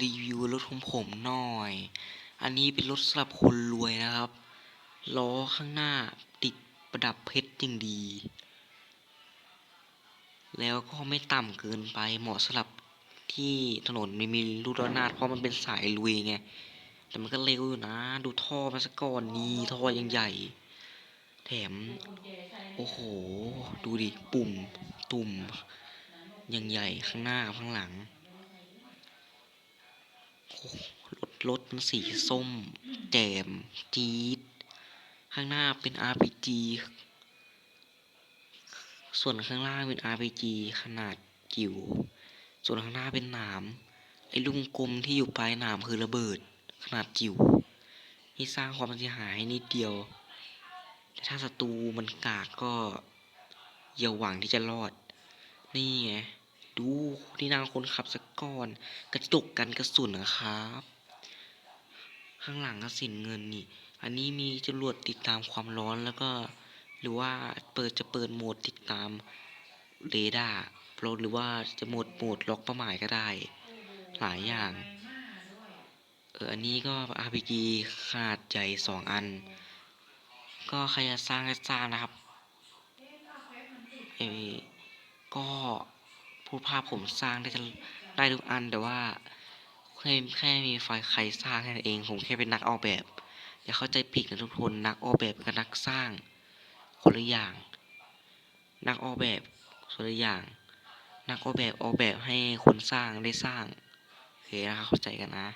รีวิวรถของผมหน่อย อันนี้เป็นรถสำหรับคนรวยนะครับ ล้อข้างหน้าติดประดับเพชรอย่างดี แล้วก็ไม่ต่ำเกินไปเหมาะสำหรับที่ถนนไม่มีลูกระนาดเพราะมันเป็นสายลุยไง แต่มันก็เร็วอยู่นะ ดูท่อมาสก่อนนี่ท่อยังใหญ่ แถม โอ้โห ดูดิ ปุ่ม ตุ่มยังใหญ่ข้างหน้าข้างหลัง รถมันสีส้ม แจ่มจี๊ด ข้างหน้าเป็น RPG ส่วนข้างล่างเป็น RPG ขนาดจิ๋ว ส่วนข้างหน้าเป็นหนาม ไอ้ลุงกลมที่อยู่ปลายหนามคือระเบิด ขนาดจิ๋วที่สร้างความเสียหายนิดเดียว แต่ถ้าศัตรูมันกากก็อย่าหวังที่จะรอด นี่ไง ดูที่นั่งคนขับสักก่อน กระจกกันกระสุนนะครับ ข้างหลังก็สินเงินนี่ อันนี้มีจรวดติดตามความร้อนแล้วก็ หรือว่าเปิดจะเปิดโหมดติดตามเรดาร์หรือว่าจะโหมดโหมดล็อกเป้าหมายก็ได้ หลายอย่าง เอออันนี้ก็ RPG ขนาดใหญ่สองอัน ก็ใครจะสร้างก็สร้างนะครับเออก็พูดภาพผมสร้างได้ได้ทุกอันแต่ว่า แค่แค่มีไฟล์ใครสร้างแค่นั้นเองผมแค่เป็นนักออกแบบ อย่าเข้าใจผิดนะทุกคนนักออกแบบกับนักสร้างคนละอย่าง นักออกแบบคนละอย่าง นักออกแบบออกแบบให้คนสร้างได้สร้างโอเคนะครับเข้าใจกันนะ